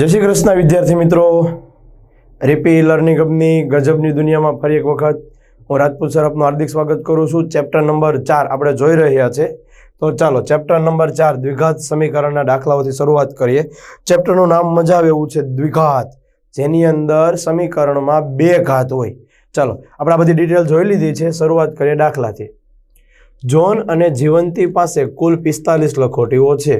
જય શ્રી કૃષ્ણ, વિદ્યાર્થી મિત્રો. રેપી લર્નિંગ હબની ગજબની દુનિયામાં ફરી એક વખત હું રાજપૂત સર આપનું હાર્દિક સ્વાગત કરું છું. ચેપ્ટર નંબર ચાર આપણે જોઈ રહ્યા છે. તો ચાલો, ચેપ્ટર નંબર ચાર, દ્વિઘાત સમીકરણના દાખલાઓથી શરૂઆત કરીએ. ચેપ્ટરનું નામ મજા આવે એવું છે, દ્વિઘાત, જેની અંદર સમીકરણમાં બે ઘાત હોય. ચાલો, આપણે આ બધી ડિટેલ જોઈ લીધી છે. શરૂઆત કરીએ દાખલાથી. જોન અને જીવંતી પાસે કુલ પિસ્તાલીસ લખોટીઓ છે.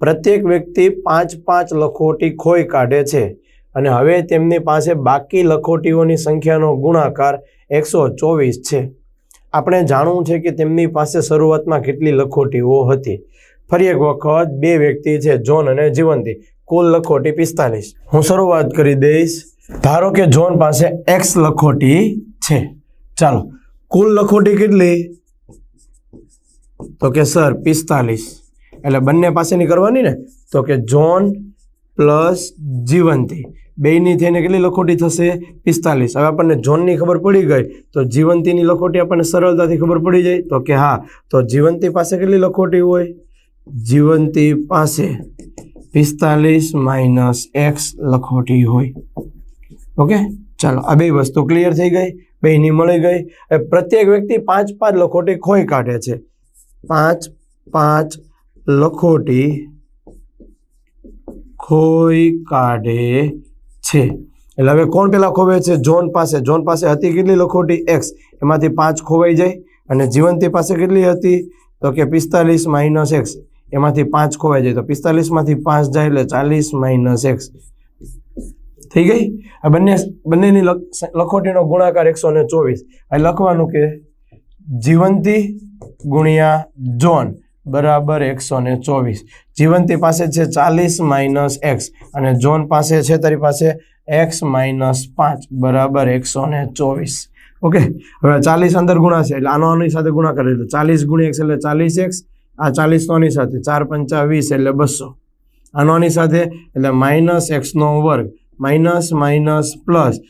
પ્રત્યેક વ્યક્તિ પાંચ પાંચ લખોટી ખોઈ કાઢે છે અને હવે તેમની પાસે બાકી લખોટીઓની સંખ્યાનો ગુણાકાર એકસો ચોવીસ છે. આપણે જાણવું છે કે તેમની પાસે શરૂઆતમાં કેટલી લખોટીઓ હતી. ફરી એક વખત બે વ્યક્તિ છે, જોન અને જીવંતી. કુલ લખોટી પિસ્તાલીસ. હું શરૂઆત કરી દઈશ. ધારો કે જોન પાસે એક્સ લખોટી છે. ચાલો. કુલ લખોટી કેટલી? તો કે સર, પિસ્તાલીસ. એટલે બંને પાસેની કરવાની ને, તો કે જોન પ્લસ જીવંતી. બેની થઈને કેટલી લખોટી થશે? પિસ્તાલીસ. હવે આપણને જોનની ખબર પડી ગઈ, તો જીવંતીની લખોટી આપણને સરળતાથી ખબર પડી જાય. તો કે હા, તો જીવંતી પાસે કેટલી લખોટી હોય? જીવંતી પાસે પિસ્તાલીસ માઇનસ એક્સ લખોટી હોય. ઓકે? ચાલો, આ બે વસ્તુ ક્લિયર થઈ ગઈ, બેયની મળી ગઈ. પ્રત્યેક વ્યક્તિ પાંચ પાંચ લખોટી ખોઈ કાઢે છે. પાંચ પાંચ લખોટી ખોઈ કાઢે છે. એટલે હવે કોણ પેલા ખોવે છે? જોન પાસે. જોન પાસે હતી કેટલી લખોટી? એક્સ. એમાંથી પાંચ ખોવાઈ જાય અને જીવંતી પાસે કેટલી હતી? તો કે પિસ્તાલીસ માઇનસ એક્સ. એમાંથી પાંચ ખોવાઈ જાય. તો પિસ્તાલીસમાંથી પાંચ જાય એટલે ચાલીસ માઇનસ એક્સ. થઈ ગઈ? આ બંને બંનેની લખ- લખોટીનો ગુણાકાર એકસો ને ચોવીસ. આ લખવાનું કે જીવંતી ગુણ્યા જોન બરાબર એકસો ને ચોવીસ. જીવંતી પાસે છે ચાલીસ માઇનસ એક્સ અને જોન પાસે છે તારી પાસે એક્સ માઇનસ પાંચ. બરાબર એકસો ને ચોવીસ. ઓકે? હવે ચાલીસ અંદર ગુણા છે, એટલે આનો આની સાથે ગુણા કરી એટલે ચાલીસ ગુણી એક્સ એટલે ચાલીસ એક્સ, આ ચાલીસ નોની સાથે, ચાર પંચા વીસ એટલે બસો. આનોની સાથે, એટલે માઇનસ એક્સનો વર્ગ, માઇનસ માઇનસ પ્લસ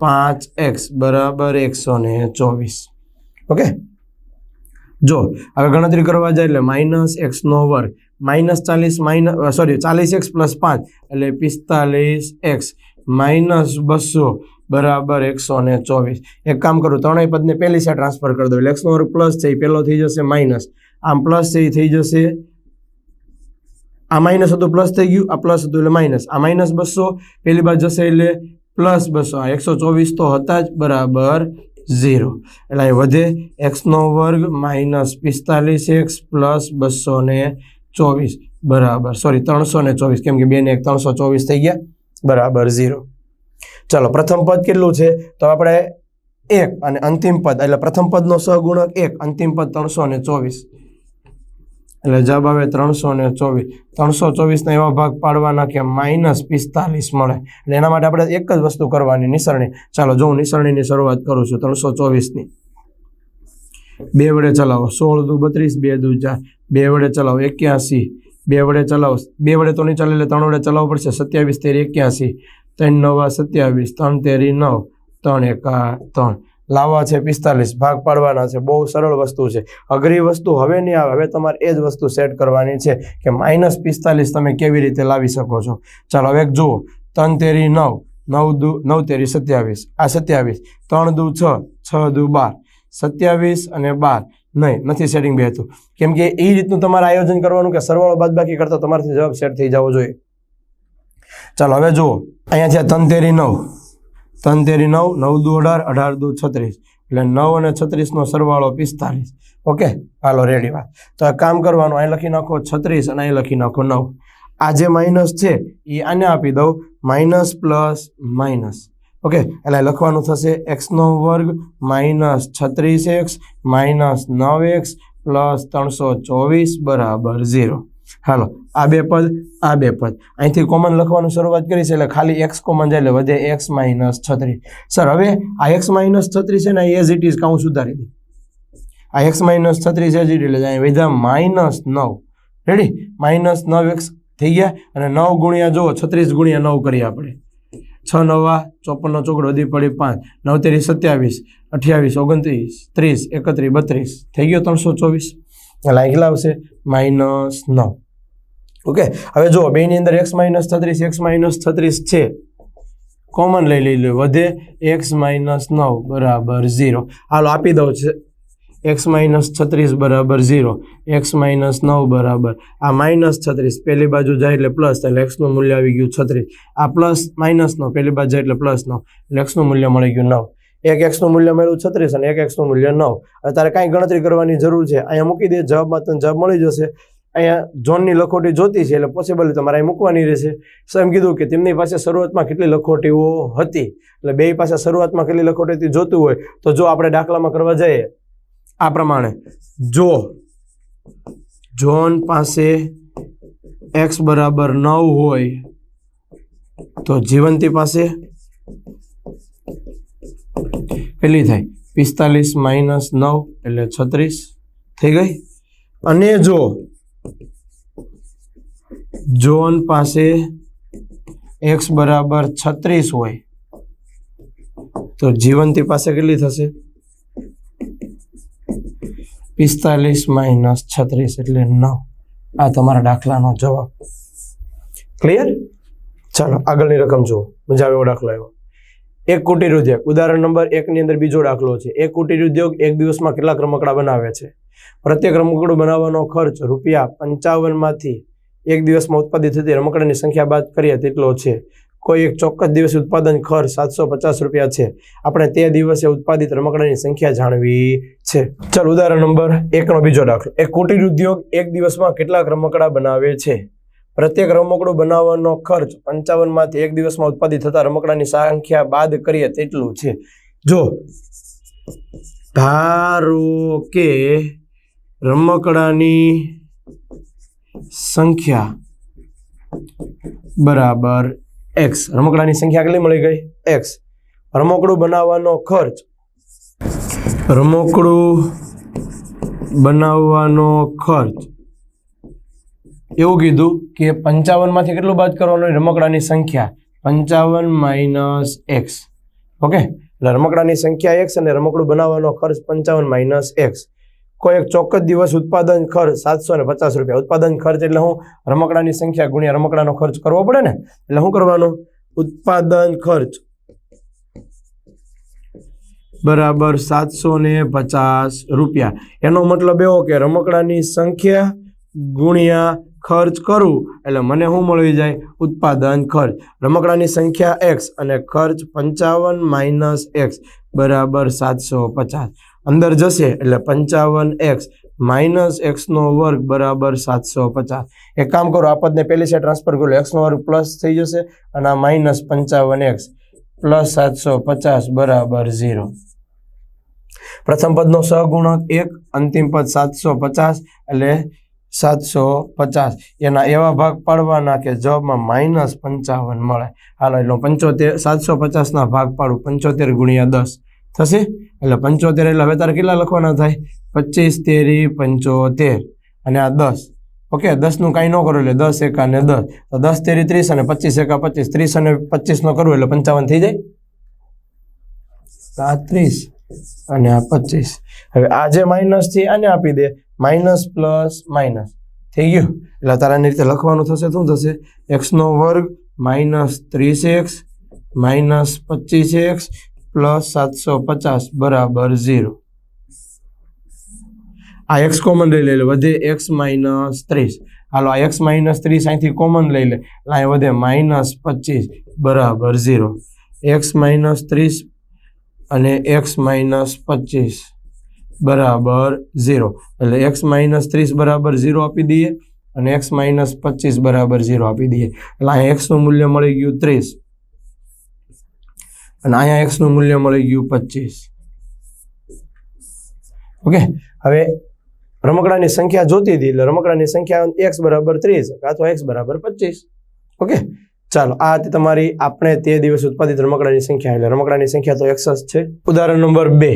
પાંચ એક્સ, બરાબર એકસો ચોવીસ. ઓકે? જો, હવે ગણતરી કરવા જાય એટલે માઇનસ એક્સનો વર્ગ, માઇનસ ચાલીસ, માઇનસ સોરી ચાલીસ એક્સ પ્લસ પાંચ, એટલે પિસ્તાલીસ એક્સ, માઇનસ બસો બરાબર એકસો ને ચોવીસ. એક કામ કરું, ત્રણેય પદને પહેલી સાઈડ ટ્રાન્સફર કરી દો, એટલે એક્સનો વર્ગ પ્લસ છે, એ પહેલો થઈ જશે માઇનસ. આમ પ્લસ છે, એ થઈ જશે, આ માઇનસ હતું, પ્લસ થઈ ગયું, આ પ્લસ હતું, એટલે માઇનસ. આ માઇનસ બસો, પહેલી બાજુ જશે એટલે પ્લસ બસો. આ એકસો ચોવીસ તો હતા જ, બરાબર. ઝીરો. એટલે અહીં વધે એક્સનો વર્ગ માઇનસ પિસ્તાલીસ એક્સ પ્લસ બસો ને ચોવીસ. બરાબર. સોરી ત્રણસો ને ચોવીસ. કેમ કે બે ને એક, ત્રણસો ચોવીસ થઈ ગયા. બરાબર, ઝીરો. ચાલો, પ્રથમ પદ કેટલું છે? તો આપણે એક અને અંતિમ પદ, એટલે પ્રથમ પદનો સહગુણક એક, અંતિમ પદ ત્રણસો ને ચોવીસ. એટલે જવાબ આવે ત્રણસો ને ચોવીસ. ત્રણસો ચોવીસના એવા ભાગ પાડવાના કે માઇનસ પિસ્તાલીસ મળે. એટલે એના માટે આપણે એક જ વસ્તુ કરવાની, નિસરણી. ચાલો, જો હું નિસરણીની શરૂઆત કરું છું, ત્રણસો ચોવીસની. બે વડે ચલાવો, સોળ દુ બત્રીસ, બે દુ ચાર. બે વડે ચલાવો, એક્યાસી. બે વડે ચલાવો, બે વડે તો નહીં ચાલે, એટલે ત્રણ વડે ચલાવવું પડશે. સત્યાવીસ તેરી એક્યાસી. ત્રણ નવા સત્યાવીસ, ત્રણ તેરી નવ. ત્રણ એકા ત્રણ. લાવવા છે પિસ્તાલીસ, ભાગ પાડવાના છે. બહુ સરળ વસ્તુ છે. અઘરી વસ્તુ હવે નહીં આવે. હવે તમારે એ જ વસ્તુ સેટ કરવાની છે કે માઇનસ પિસ્તાલીસ તમે કેવી રીતે લાવી શકો છો. ચાલો હવે જુઓ. ત્રણ તેરી નવ નવ દુ, નવ તેરી સત્યાવીસ. આ સત્યાવીસ. ત્રણ દુ છ છ દુ બાર. સત્યાવીસ અને બાર. નહીં, નથી સેટિંગ બેહતું કેમ કે એ રીતનું તમારે આયોજન કરવાનું કે સરવાળો બાદબાકી કરતા તમારાથી જવાબ સેટ થઈ જવો જોઈએ. ચાલો હવે જુઓ. અહીંયા છે ત્રણ તેરી નવ. ત્રણ તેરી નવ નવ દુ અઢાર અઢાર દુ છત્રીસ. એટલે નવ અને છત્રીસનો સરવાળો પિસ્તાલીસ. ઓકે? હાલો રેડી વાત. તો આ કામ કરવાનું, અહીં લખી નાખો છત્રીસ અને અહીં લખી નાખો નવ. આ જે માઇનસ છે એ આને આપી દઉં. Minus plus minus okay? એટલે લખવાનું થશે એક્સનો વર્ગ માઇનસ છત્રીસ એક્સ માઇનસ નવ એક્સ પ્લસ ત્રણસો ચોવીસ બરાબર ઝીરો. હાલો, આ બે પદ, આ બે પદ. અહીંથી કોમન લખવાનું શરૂઆત કરીશ એટલે ખાલી એક્સ કોમન જાય, એટલે વધે એક્સ માઇનસ છત્રીસ. સર, હવે આ એક્સ માઇનસ છત્રીસ છે ને એઝ ઇટ ઇઝ કાઉ સુધારી દે આ એક્સ માઇનસ છત્રીસ એઝ ઇટ એટલે અહીં વધ્યા માઇનસ નવ. રેડી માઇનસ નવ એક્સ થઈ ગયા, અને નવ ગુણ્યા જુઓ, છત્રીસ ગુણ્યા નવ કરીએ આપણે. છ નવા, ચોપનનો ચોકડો વધી પડી પાંચ. નવ સત્યાવીસ, અઠ્યાવીસ, ઓગણત્રીસ, ત્રીસ, એકત્રીસ, બત્રીસ. થઈ ગયો ત્રણસો ચોવીસ. એટલે અહીં કેટલા આવશે? માઇનસ નવ. ઓકે, હવે જો બેની અંદર એક્સ માઇનસ છત્રીસ એક્સ માઇનસ છત્રીસ છે. કોમન લઈ લઈ વધે એક્સ માઇનસ નવ બરાબર ઝીરો. હાલો, આપી દઉં છે. એક્સ માઇનસ છત્રીસ બરાબર ઝીરો એક્સ માઇનસ નવ બરાબર. આ માઇનસ છત્રીસ પહેલી બાજુ જાય એટલે પ્લસ, એટલે એક્સનું મૂલ્ય આવી ગયું છત્રીસ. આ પ્લસ માઇનસ નવ પહેલી બાજુ જાય એટલે પ્લસ નવ, એટલે એક્સનું મૂલ્ય મળી ગયું નવ. એક એક્સનું મૂલ્ય મળ્યું છત્રીસ અને એક એક્સનું મૂલ્ય નવ. હવે તારે કાંઈ ગણતરી કરવાની જરૂર છે. અહીંયા મૂકી દે, જવાબમાં તને જવાબ મળી જશે. અહીંયા જોનની લખોટી જોતી છે એટલે પોસિબલ તમારે અહીં મૂકવાની રહેશે. સો એમ કીધું કે તેમની પાસે શરૂઆતમાં કેટલી લખોટીઓ હતી? એટલે બે પાસે શરૂઆતમાં કેટલી લખોટી જોતું હોય, તો જો આપણે દાખલામાં કરવા જઈએ. આ પ્રમાણે, જો જોન પાસે એક્સ બરાબર નવ હોય, તો જીવંતી પાસે કેટલી થાય પિસ્તાલીસ માઇનસ નવ એટલે છત્રીસ થઈ ગઈ. અને જો જોન પાસે એક્સ બરાબર છત્રીસ હોય, તો જીવંતી પાસે કેટલી થશે? પિસ્તાલીસ માઇનસ છત્રીસ એટલે નવ. આ તમારા દાખલાનો જવાબ. ક્લિયર ચાલો, આગળની રકમ જુઓ. મજા આવે એવો દાખલો આવ્યો. એક કુટીર ઉદ્યોગ. ઉદાહરણ નંબર એકની અંદર બીજો દાખલો છે. એક કુટીર ઉદ્યોગ એક દિવસમાં કેટલાક રમકડા બનાવે છે? પ્રત્યેક રમકડું બનાવવાનો ખર્ચ રૂપિયા પંચાવનમાંથી એક દિવસમાં ઉત્પાદિત થતી રમકડાની સંખ્યા બાદ કરીએ તેટલો છે. કોઈ એક ચોક્કસ દિવસે ઉત્પાદન ખર્ચ સાતસો પચાસ રૂપિયા છે. આપણે તે દિવસે ઉત્પાદિત રમકડાની સંખ્યા જાણવી છે. ચાલ ઉદાહરણ નંબર એકનો બીજો દાખલો. એક કુટીર ઉદ્યોગ એક દિવસમાં કેટલાક રમકડા બનાવે છે? પ્રત્યેક રમકડું બનાવવાનો ખર્ચ પંચાવનમાંથી એક દિવસમાં ઉત્પાદિત થતા રમકડાની સંખ્યા બાદ કરીએ તેટલું છે. જો, ધારો કે રમકડાની સંખ્યા બરાબર એક્સ રમકડાની સંખ્યા કેટલી મળી ગઈ? એક્સ રમકડું બનાવવાનો ખર્ચ રમકડું બનાવવાનો ખર્ચ એવું કીધું કે પંચાવનમાંથી કેટલું બાદ કરવાનું રમકડાની સંખ્યા પંચાવન માઇનસ એક્સ. ઓકે? એટલે રમકડાની સંખ્યા એક્સ અને રમકડું બનાવવાનો ખર્ચ પંચાવન માઇનસ એક્સ. કોઈ એક ચોક્કસ દિવસ ઉત્પાદન ખર્ચ સાતસો ને પચાસ રૂપિયા. ઉત્પાદન ખર્ચ એટલે હું રમકડાની સંખ્યા ગુણ્યા રમકડાનો ખર્ચ કરવો પડે ને? એટલે શું કરવાનું? ઉત્પાદન ખર્ચ બરાબર સાતસો ને પચાસ રૂપિયા. એનો મતલબ એવો કે રમકડાની સંખ્યા ગુણ્યા ખર્ચ કરું એટલે મને શું મળી જાય? ઉત્પાદન ખર્ચ. રમકડાની સંખ્યા એક્સ અને ખર્ચ પંચાવન માઇનસ એક્સ બરાબર સાતસો પચાસ અંદર જશે એટલે પંચાવન એક્સ માઇનસ એક્સનો વર્ગ બરાબર સાતસો પચાસ એક કામ કરો, આ પદને પહેલી છે ટ્રાન્સફર કરો એક્સનો વર્ગ પ્લસ થઈ જશે અને આ માઇનસ પંચાવન એક્સ પ્લસ સાતસો પચાસ બરાબર ઝીરો પ્રથમ પદનો સહગુણક એક, અંતિમ પદ સાતસો પચાસ એટલે સાતસો પચાસ. એના એવા ભાગ પાડવાના કે જવાબમાં માઇનસ પંચાવન મળે. હાલો, એટલે પંચોતેર, સાતસો પચાસના ભાગ પાડું. પંચોતેર ગુણ્યા દસ. થશે? એટલે પંચોતેર, એટલે હવે તારે કેટલા લખવાના થાય? પચીસ તેરી પંચોતેર. અને આ દસ. ઓકે, દસનું કાંઈ ન કરું, એટલે દસ એકા ને દસ. તો દસ તેરી ત્રીસ અને પચીસ એકા પચીસ. ત્રીસ અને પચીસનો કરવું એટલે પંચાવન થઈ જાય? સાત ત્રીસ અને આ પચીસ. હવે આ જે માઇનસ છે આને આપી દે. Minus plus minus. થઈ ગયું? એટલે તારાની રીતે લખવાનું થશે, શું થશે? એક્સનો વર્ગ માઇનસ ત્રીસ એક્સ, માઇનસ પચીસ એક્સ, પ્લસ સાતસો પચાસ, બરાબર ઝીરો. આ એક્સ કોમન લઈ લે વધે એક્સ માઇનસ ત્રીસ. હાલો, આ એક્સ માઇનસ ત્રીસ અહીંથી કોમન લઈ લે, એટલે અહીં વધે માઇનસ પચીસ, બરાબર ઝીરો. એક્સ માઇનસ ત્રીસ અને એક્સ માઇનસ પચીસ. બરાબર ઝીરો. એટલે એક્સ માઇનસ ત્રીસ બરાબર ઝીરો આપી દઈએ અને એક્સ માઇનસ પચીસ બરાબર ઝીરો આપી દઈએ. એટલે અહીંયા એક્સનું મૂલ્ય મળી ગયું ત્રીસ. અને અહીંયા એક્સનું મૂલ્ય મળી ગયું પચીસ. ઓકે? હવે રમકડાની સંખ્યા જોતી હતી એટલે રમકડાની સંખ્યા એક્સ બરાબર ત્રીસ અથવા એક્સ બરાબર પચીસ. ઓકે? ચાલો, આ હતી તમારી આપણે તે દિવસ ઉત્પાદિત રમકડાની સંખ્યા. એટલે રમકડાની સંખ્યા તો એક્સ છે. ઉદાહરણ નંબર બે.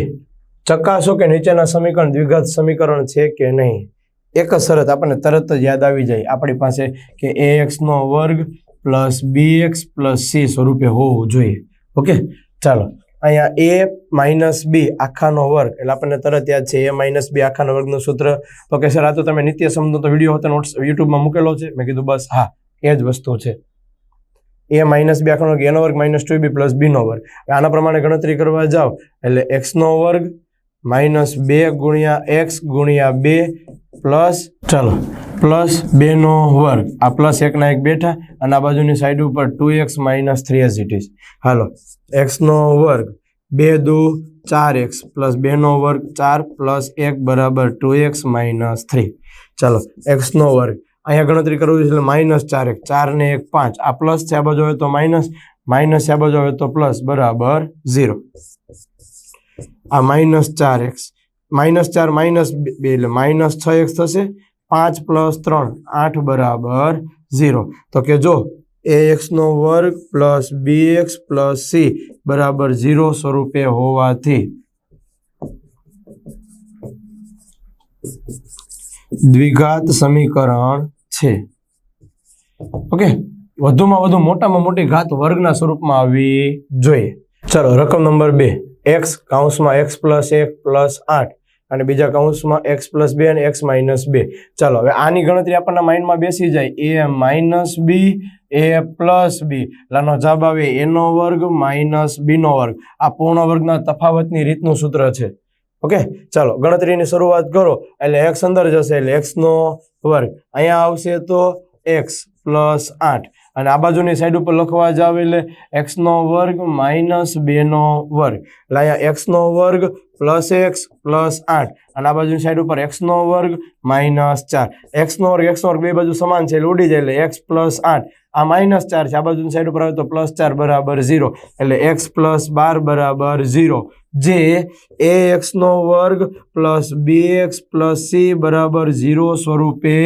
ચકાસો કે નીચેના સમીકરણ દ્વિઘાત સમીકરણ છે કે નહીં? એક શરત આપણને તરત જ યાદ આવી જાય. આપણી પાસે કે એ એક્સનો વર્ગ plus b x plus c સ્વરૂપે હોવું જોઈએ. ઓકે? ચાલો. અહીંયા એ માઇનસ બી આખાનો વર્ગ. એટલે આપણને તરત યાદ છે એ માઇનસ બી આખાનો વર્ગનું સૂત્ર. તો કે સર, આ તો તમે નિત્ય સમજો તો વીડિયો હતો નોટ્સ યુટ્યુબમાં મૂકેલો છે. મેં કીધું, બસ, હા, એ જ વસ્તુ છે. એ માઇનસ બી આખાનો વર્ગ એનો વર્ગ માઇનસ ટુ બી પ્લસ બીનો વર્ગ. આના પ્રમાણે ગણતરી કરવા જાઓ. એટલે એક્સનો વર્ગ માઇનસ બે ગુણ્યા એક્સ ગુણ્યા બે પ્લસ, ચલો, પ્લસ બેનો વર્ગ. આ પ્લસ એકના એક બેઠા અને આ બાજુની સાઈડ ઉપર two x minus three as it હાલો એક્સનો વર્ગ બે દુ ચાર એક્સ પ્લસ બેનો વર્ગ ચાર પ્લસ એક બરાબર ટુ એક્સ માઇનસ થ્રી ચાલો એક્સનો વર્ગ. અહીંયા ગણતરી કરવી છે એટલે માઇનસ ચાર એક, ચાર ને એક પાંચ. આ પ્લસ છે આ બાજુ હોય તો માઇનસ માઇનસ આ બાજુ હોય તો પ્લસ બરાબર ઝીરો આ માઇનસ ચાર એક્સ. માઇનસ ચાર માઇનસ બે એટલે માઇનસ છ એક્સ થશે. પાંચ પ્લસ ત્રણ, આઠ બરાબર ઝીરો. તો કે જો એ એક્સનો વર્ગ plus b x plus c બરાબર ઝીરો સ્વરૂપે હોવાથી દ્વિઘાત સમીકરણ છે. ઓકે? વધુમાં વધુ, મોટામાં મોટી ઘાત વર્ગના સ્વરૂપમાં આવવી જોઈએ. ચલો, રકમ નંબર બે. એક્સ કાઉન્સમાં એક્સ પ્લસ એક પ્લસ આઠ અને બીજા કાઉન્સમાં એક્સ પ્લસ બે અને એક્સ માઇનસ બે. ચાલો, હવે આની ગણતરી આપણના માઇન્ડમાં બેસી જાય. એ માઇનસ બી એ પ્લસ બી લાનો જવાબ આવે એનો વર્ગ માઇનસ બીનો વર્ગ. આ પૂર્ણ વર્ગના તફાવતની રીતનું સૂત્ર છે. ઓકે? ચાલો, ગણતરીની શરૂઆત કરો. એટલે એક્સ અંદર જશે, એટલે એક્સનો વર્ગ. અહીંયા આવશે તો એક્સ પ્લસ આઠ. અને આ બાજુની સાઈડ ઉપર લખવા જાવ એટલે એક્સનો વર્ગ માઇનસ બેનો વર્ગ. એટલે અહીંયા એક્સનો વર્ગ પ્લસ એક્સ પ્લસ આઠ. અને આ બાજુની સાઈડ ઉપર એક્સનો વર્ગ માઇનસ ચાર. એક્સનો વર્ગ એક્સનો વર્ગ બે બાજુ સમાન છે એટલે ઉડી જાય એટલે એક્સ પ્લસ આઠ. આ માઇનસ ચાર છે. આ બાજુની સાઈડ ઉપર આવે તો પ્લસ ચાર બરાબર ઝીરો. એટલે એક્સ પ્લસ બાર બરાબર ઝીરો. જે એ એક્સનો વર્ગ plus b x plus c બરાબર ઝીરો સ્વરૂપે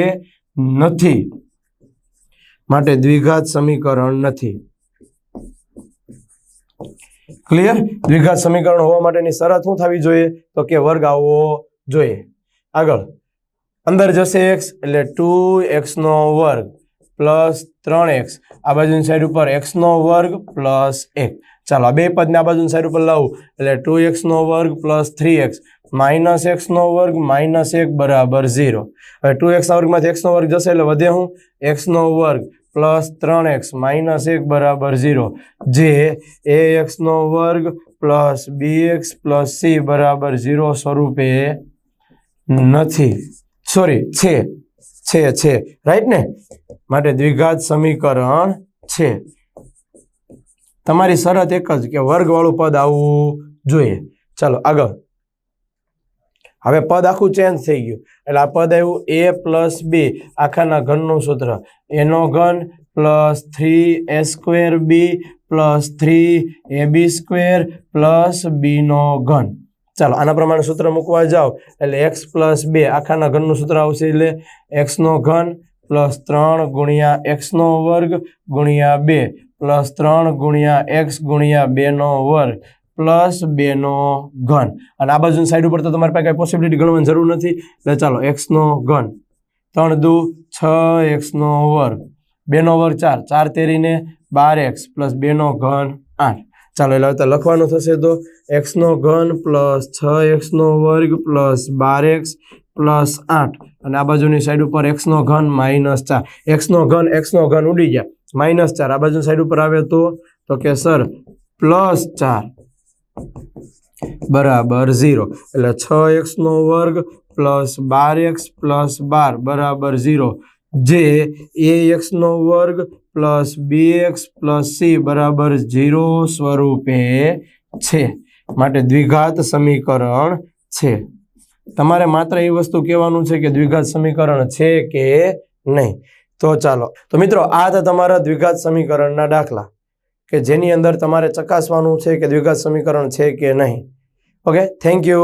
નથી. માટે દ્વિઘાત સમીકરણ નથી. ક્લિયર દ્વિઘાત સમીકરણ હોવા માટેની શરત શું થવી જોઈએ? તો કે વર્ગ આવવો જોઈએ. આગળ. અંદર જશે એક્સ એટલે ટુ એક્સનો વર્ગ પ્લસ ત્રણ એક્સ આ બાજુની સાઈડ ઉપર એક્સનો વર્ગ પ્લસ એક. ચાલો, આ બે પદને આ બાજુની સાઈડ ઉપર લાવું. એટલે ટુ એક્સનો વર્ગ પ્લસ થ્રી એક્સ માઇનસ એક્સનો વર્ગ માઇનસ એક બરાબર ઝીરો હવે ટુ એક્સના વર્ગમાંથી એક્સનો વર્ગ જશે એટલે વધે હું? એક્સનો વર્ગ પ્લસ ત્રણ એક્સ માઇનસ એક બરાબર ઝીરો. જે એ એક્સનો વર્ગ plus b x plus c બરાબર ઝીરો સ્વરૂપે નથી. સોરી છે. છે છે. રાઈટ ને? માટે દ્વિઘાત સમીકરણ છે. તમારી શરત એક જ કે વર્ગવાળું પદ આવવું જોઈએ. ચાલો આગળ. હવે પદ આખું ચેન્જ થઈ ગયું. એટલે આ પદ આવ્યું એ પ્લસ બી આખાના ઘનનું સૂત્ર. એનો ઘન plus three a square b plus three a b square plus બીનો ઘન. ચાલો, આના પ્રમાણે સૂત્ર મૂકવા જાઓ. એટલે એક્સ પ્લસ બે આખાના ઘનનું સૂત્ર આવશે એટલે એક્સનો ઘન પ્લસ ત્રણ ગુણ્યા એક્સનો વર્ગ ગુણ્યા બે. પ્લસ ત્રણ ગુણ્યા એક્સ ગુણ્યા બેનો વર્ગ. પ્લસ બેનો ઘન. અને આ બાજુની સાઈડ ઉપર તો તમારી પાસે કાંઈ પોસિબિલિટી ગણવાની જરૂર નથી. એટલે ચાલો એક્સનો ઘન. ત્રણ દુ, છ એક્સનો વર્ગ. બેનો વર્ગ ચાર. ચાર તેરીને બાર એક્સ પ્લસ બેનો ઘન આઠ. ચાલો, એટલે હવે લખવાનું થશે તો એક્સનો ઘન પ્લસ છ એક્સનો વર્ગ પ્લસ બાર એક્સ પ્લસ આઠ. અને આ બાજુની સાઈડ ઉપર એક્સનો ઘન માઇનસ ચાર. એક્સનો ઘન એક્સનો ઘન ઉડી ગયા. માઇનસ ચાર. આ બાજુની સાઈડ ઉપર આવે તો કે સર, પ્લસ ચાર. બરાબર ઝીરો. એટલે છ એક્સનો વર્ગ પ્લસ બાર એક્સ પ્લસ બાર, બરાબર ઝીરો. જે એ એક્સનો વર્ગ plus b x plus c, બરાબર ઝીરો સ્વરૂપે છે. માટે દ્વિઘાત સમીકરણ છે. તમારે માત્ર એ વસ્તુ કહેવાનું છે કે દ્વિઘાત સમીકરણ છે કે નહીં? તો ચાલો. તો મિત્રો, આ હતા તમારા દ્વિઘાત સમીકરણના દાખલા. કે જેની અંદર તમારે ચકાસવાનું છે કે દ્વિઘાત સમીકરણ છે કે નહીં. Okay thank you